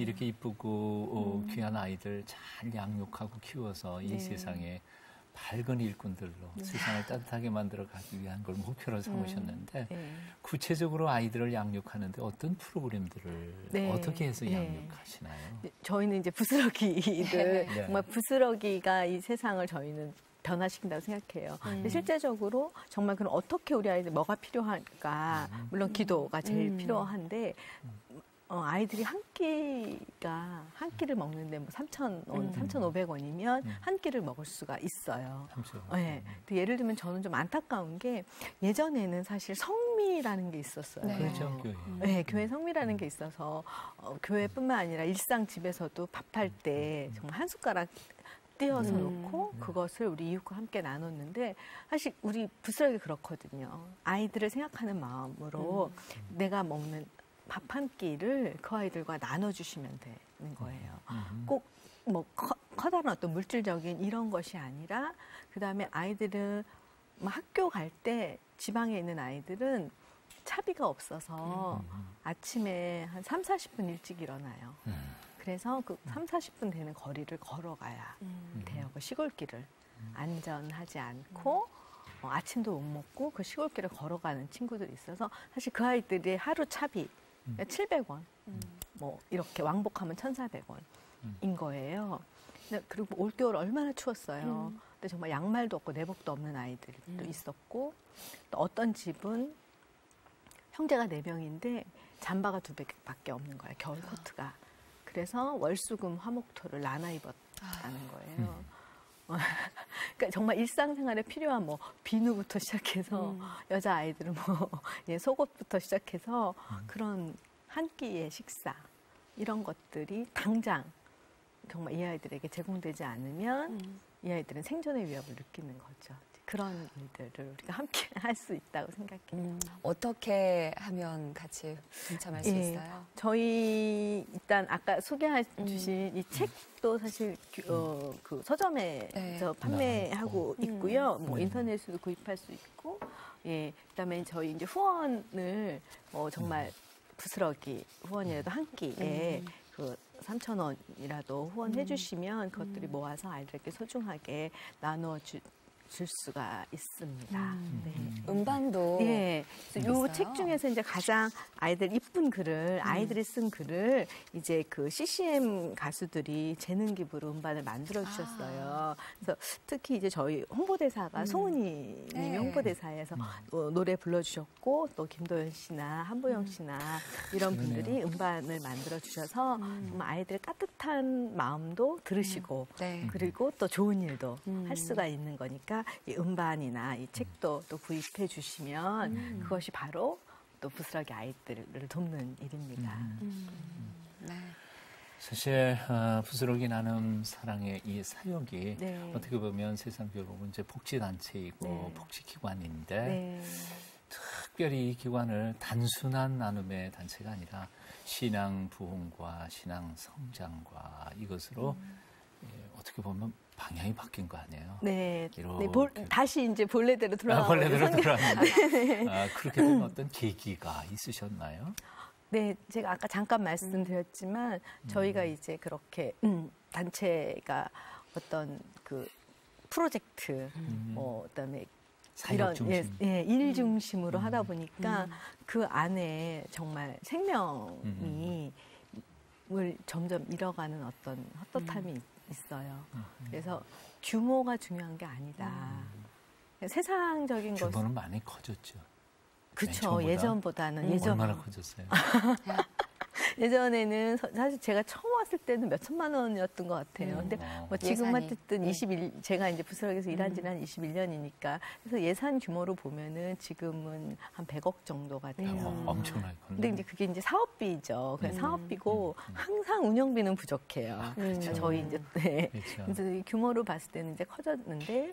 이렇게 이쁘고 어, 귀한 아이들 잘 양육하고 키워서 이 네. 세상에 밝은 일꾼들로 세상을 따뜻하게 만들어 가기 위한 걸 목표로 삼으셨는데 네. 구체적으로 아이들을 양육하는데 어떤 프로그램들을 네. 어떻게 해서 네. 양육하시나요? 네, 저희는 이제 부스러기들 네. 정말 부스러기가 이 세상을 저희는 변화시킨다고 생각해요. 근데 실제적으로 정말 그럼 어떻게 우리 아이들 뭐가 필요할까? 물론 기도가 제일 음. 필요한데 어, 아이들이 한 끼가 한 끼를 먹는데 뭐 3,000원, 음. 3,500원이면 한 끼를 먹을 수가 있어요. 잠시만요. 네. 근데 예를 들면 저는 좀 안타까운 게 예전에는 사실 성미라는 게 있었어요. 네. 그렇죠, 교회. 네, 교회 성미라는 게 있어서 어, 교회뿐만 아니라 일상 집에서도 밥할 때 정말 한 숟가락 띄어서 음. 놓고 그것을 우리 이웃과 함께 나눴는데 사실 우리 부스러기 그렇거든요. 아이들을 생각하는 마음으로 내가 먹는 밥 한 끼를 그 아이들과 나눠주시면 되는 거예요. 음. 꼭뭐 커다란 어떤 물질적인 이런 것이 아니라 그 다음에 아이들은 뭐 학교 갈 때 지방에 있는 아이들은 차비가 없어서 아침에 한 3, 40분 일찍 일어나요. 음. 그래서 그 3, 40분 되는 거리를 걸어가야 음. 돼요. 그 시골길을 안전하지 않고 어, 아침도 못 먹고 그 시골길을 걸어가는 친구들이 있어서 사실 그 아이들의 하루 차비 700원 뭐 이렇게 왕복하면 1,400원인 거예요. 근데 그리고 올겨울 얼마나 추웠어요. 근데 정말 양말도 없고 내복도 없는 아이들도 있었고 또 어떤 집은 형제가 네 명인데 잠바가 두 개밖에 없는 거예요. 겨울 코트가. 그래서 월수금 화목토를 나눠 입었다는 거예요. 그러니까 정말 일상생활에 필요한 뭐 비누부터 시작해서 여자 아이들은 뭐 예, 속옷부터 시작해서 그런 한 끼의 식사 이런 것들이 당장 정말 이 아이들에게 제공되지 않으면 이 아이들은 생존의 위협을 느끼는 거죠. 그런 일들을 우리가 함께 할 수 있다고 생각해요. 음, 어떻게 하면 같이 동참할 수 예. 있어요? 저희 일단 아까 소개해 주신 이 책도 사실 그, 어, 그 서점에서 네. 판매하고 음. 있고요. 뭐 인터넷으로 구입할 수 있고, 예, 그다음에 저희 이제 후원을 뭐 정말 부스러기 후원이라도 한 끼에 그 3천 원이라도 후원해 주시면 그것들이 모아서 아이들에게 소중하게 나눠 주, 줄 수가 있습니다. 네. 음반도 예. 있어요? 요책 중에서 이제 가장 아이들 이쁜 글을 아이들이 쓴 글을 이제 그 CCM 가수들이 재능 기부로 음반을 만들어 주셨어요. 그래서 특히 이제 저희 홍보대사가 송은이 님이 네. 홍보대사에서 어, 노래 불러 주셨고 또 김도연 씨나 한보영 씨나 이런 분들이 음반을 만들어 주셔서 정말 아이들 까뜻한 마음도 들으시고 네. 그리고 또 좋은 일도 할 수가 있는 거니까 이 음반이나 이 책도 또 구입해 주시면 그것이 바로 또 부스러기 아이들을 돕는 일입니다. 네. 사실 어, 부스러기 나눔 사랑의 이 사역이 네. 어떻게 보면 세상 결국은 이제 복지 단체이고 네. 복지 기관인데 네. 특별히 이 기관을 단순한 나눔의 단체가 아니라 신앙 부흥과 신앙 성장과 이것으로 예, 어떻게 보면 방향이 바뀐 거 아니에요? 네. 이렇게. 네, 볼- 다시 이제 본래대로 아, 돌아가고 원래대로 있는 성- 돌아왔는데 아, 그렇게 된 어떤 계기가 있으셨나요? 네, 제가 아까 잠깐 말씀드렸지만 저희가 이제 그렇게 음, 단체가 어떤 그 프로젝트 뭐 그다음에 중심. 예, 예, 일 중심으로 하다 보니까 그 안에 정말 생명이 을 점점 잃어가는 어떤 헛헛함이 있어요. 그래서 규모가 중요한 게 아니다. 세상적인 것 규모는 많이 커졌죠. 그쵸? 예전보다는 예전 얼마나 커졌어요? 예전에는 서- 사실 제가 처음 왔을 때는 몇 천만 원이었던 것 같아요. 근데 어. 뭐 지금 예산이. 어쨌든 네. 21 제가 이제 부스럭에서 일한 지는 한 21년이니까 그래서 예산 규모로 보면은 지금은 한 100억 정도가 돼요. 어, 엄청나게 컸네. 근데 이제 그게 이제 사업비죠. 그냥 음. 사업비고 항상 운영비는 부족해요. 그러니까 저희 이제 네. 그렇죠. 이 규모로 봤을 때는 이제 커졌는데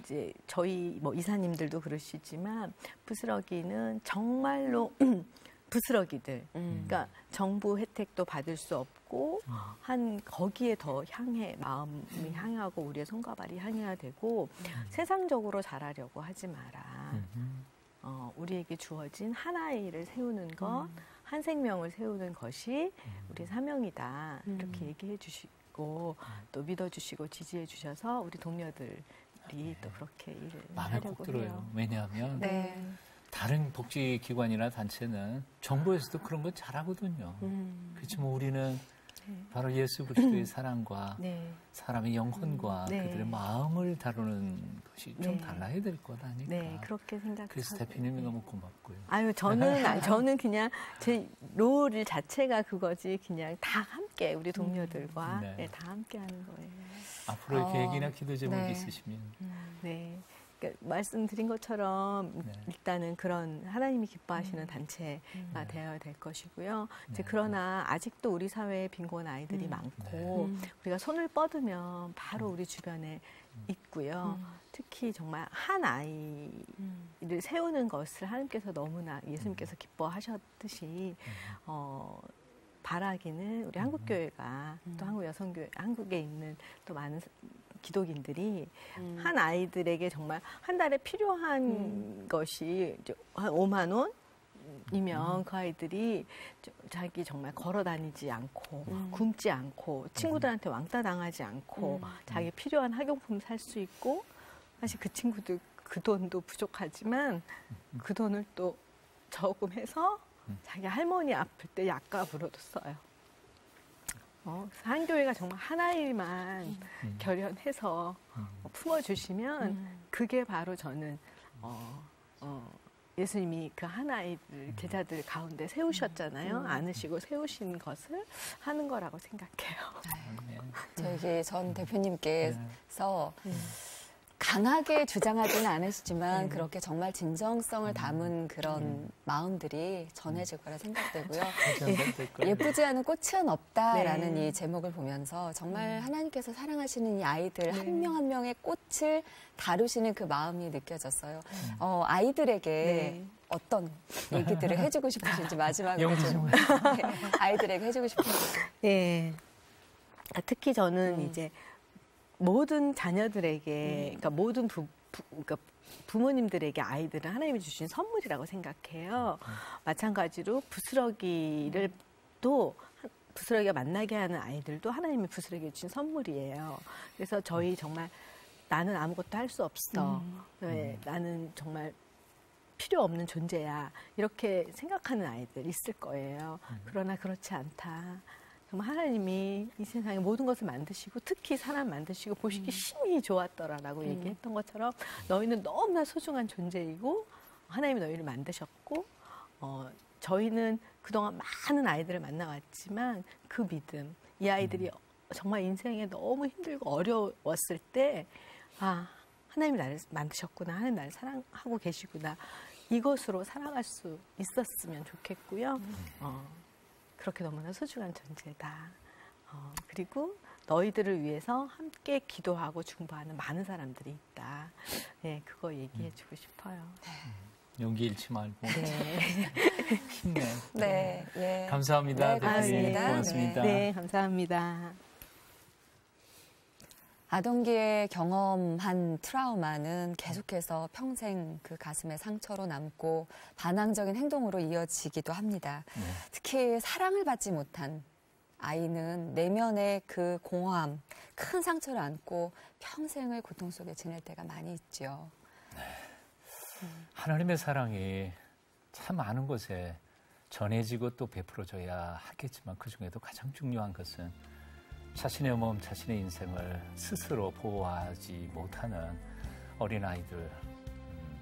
이제 저희 뭐 이사님들도 그러시지만 부스러기는 정말로 부스러기들 그러니까 정부 혜택도 받을 수 없고 한 거기에 더 향해 마음이 향하고 우리의 손과 발이 향해야 되고 세상적으로 잘하려고 하지 마라. 음. 어, 우리에게 주어진 하나의 일을 세우는 것, 한 생명을 세우는 것이 우리 사명이다. 음. 이렇게 얘기해 주시고 또 믿어 주시고 지지해 주셔서 우리 동료들이 또 그렇게 일을 마음에 꼭 하려고 들어요. 해요. 왜냐하면 네. 다른 복지기관이나 단체는 정부에서도 그런 건 잘하거든요. 음. 그렇지만 우리는 네. 바로 예수 그리스도의 사랑과 네. 사람의 영혼과 음, 네. 그들의 마음을 다루는 것이 좀 네. 달라야 될 것 아닐까. 네, 그렇게 생각하고. 그래서 대표님이 너무 고맙고요. 아유, 저는, 저는 그냥 제롤 자체가 그거지, 그냥 다 함께, 우리 동료들과, 음, 네. 네, 다 함께 하는 거예요. 앞으로의 어, 계획이나 기도 제목이 네. 있으시면 네. 그러니까 말씀드린 것처럼 네. 일단은 그런 하나님이 기뻐하시는 음. 단체가 네. 되어야 될 것이고요. 이제 네. 그러나 아직도 우리 사회에 빈곤 아이들이 음. 많고 음. 우리가 손을 뻗으면 바로 우리 주변에 있고요. 음. 특히 정말 한 아이를 음. 세우는 것을 하나님께서 너무나 예수님께서 기뻐하셨듯이 어, 바라기는 우리 한국 교회가 음. 또 한국 여성 교회 한국에 있는 또 많은 기독인들이 음. 한 아이들에게 정말 한 달에 필요한 음. 것이 한 5만 원 이면 그 아이들이 저- 자기 정말 걸어 다니지 않고 음. 굶지 않고 친구들한테 왕따 당하지 않고 음. 자기 필요한 학용품 살 수 있고 사실 그 친구들 그 돈도 부족하지만 그 돈을 또 저금 해서 음. 자기 할머니 아플 때 약값으로도 써요. 어, 그래서 한 교회가 정말 하나일만 음. 결연해서 음. 어, 품어주시면 음. 그게 바로 저는 어, 어, 예수님이 그 하나이들 제자들 가운데 세우셨잖아요. 음. 안으시고 세우신 것을 하는 거라고 생각해요. 네. 저기 전 네. 대표님께서 강하게 주장하지는 않으시지만 네. 그렇게 정말 진정성을 담은 그런 마음들이 전해질 거라 생각되고요. 예쁘지 않은 꽃은 없다라는 네. 이 제목을 보면서 정말 하나님께서 사랑하시는 이 아이들 네. 한명한 명의 꽃을 다루시는 그 마음이 느껴졌어요. 음. 어, 아이들에게 네. 어떤 얘기들을 해주고 싶으신지 마지막으로 좀 네, 아이들에게 해주고 싶은 예. 아, 특히 저는 음. 이제 모든 자녀들에게, 그러니까 모든 부, 부, 그러니까 부모님들에게 아이들은 하나님이 주신 선물이라고 생각해요. 마찬가지로 부스러기를 또 한- 부스러기가 만나게 하는 아이들도 하나님이 부스러기 주신 선물이에요. 그래서 저희 정말 나는 아무것도 할 수 없어. 음. 네, 나는 정말 필요 없는 존재야. 이렇게 생각하는 아이들 있을 거예요. 그러나 그렇지 않다. 정말 하나님이 이 세상에 모든 것을 만드시고 특히 사람 만드시고 보시기 심히 좋았더라라고 음. 얘기했던 것처럼 너희는 너무나 소중한 존재이고 하나님이 너희를 만드셨고 어, 저희는 그동안 많은 아이들을 만나왔지만 그 믿음 이 아이들이 정말 인생에 너무 힘들고 어려웠을 때 아, 하나님이 나를 만드셨구나. 하나님 나를 사랑하고 계시구나. 이것으로 살아갈 수 있었으면 좋겠고요. 어, 그렇게 너무나 소중한 존재다. 어, 그리고 너희들을 위해서 함께 기도하고 중보하는 많은 사람들이 있다. 네, 그거 얘기해 주고 싶어요. 용기 잃지 말고 네. 힘내. 네, 예. 감사합니다. 네, 대표님. 고맙습니다. 고맙습니다. 네, 감사합니다. 아동기에 경험한 트라우마는 계속해서 평생 그 가슴에 상처로 남고 반항적인 행동으로 이어지기도 합니다. 네. 특히 사랑을 받지 못한 아이는 내면의 그 공허함, 큰 상처를 안고 평생을 고통 속에 지낼 때가 많이 있죠. 하나님의 사랑이 참 많은 곳에 전해지고 또 베풀어져야 하겠지만 그 중에도 가장 중요한 것은 자신의 몸, 자신의 인생을 스스로 보호하지 못하는 어린아이들. 음,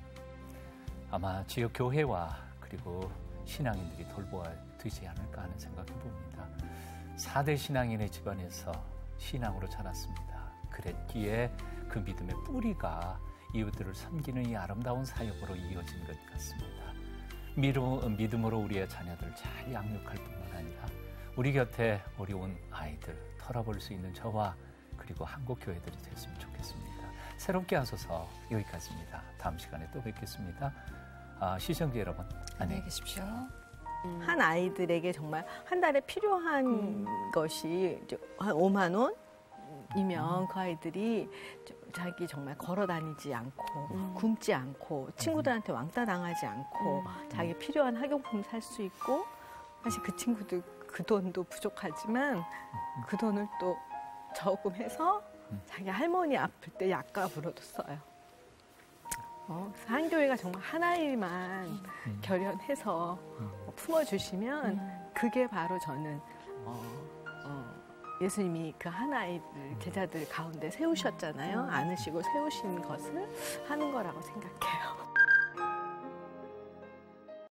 아마 지역 교회와 그리고 신앙인들이 돌보아야 되지 않을까 하는 생각이 봅니다. 4대 신앙인의 집안에서 신앙으로 자랐습니다. 그랬기에 그 믿음의 뿌리가 이웃들을 섬기는 이 아름다운 사역으로 이어진 것 같습니다. 믿음, 믿음으로 우리의 자녀들을 잘 양육할 뿐만 아니라 우리 곁에 어려운 아이들 털어볼 수 있는 저와 그리고 한국 교회들이 됐으면 좋겠습니다. 새롭게 하소서 여기까지입니다. 다음 시간에 또 뵙겠습니다. 아, 시청자 여러분 안녕히 안녕히 계십시오. 한 아이들에게 정말 한 달에 필요한 것이 이제 한 5만 원 이면 그 아이들이 저- 자기 정말 걸어 다니지 않고 음. 굶지 않고 친구들한테 왕따 당하지 않고 자기 필요한 학용품 살 수 있고 사실 그 친구도 그 돈도 부족하지만 그 돈을 또 저금해서 자기 할머니 아플 때 약값으로도 써요. 어, 그래서 한교회가 정말 하나일만 음. 결연해서 어, 품어주시면 그게 바로 저는 어, 어, 예수님이 그 하나의 제자들 가운데 세우셨잖아요. 안으시고 세우신 것을 하는 거라고 생각해요.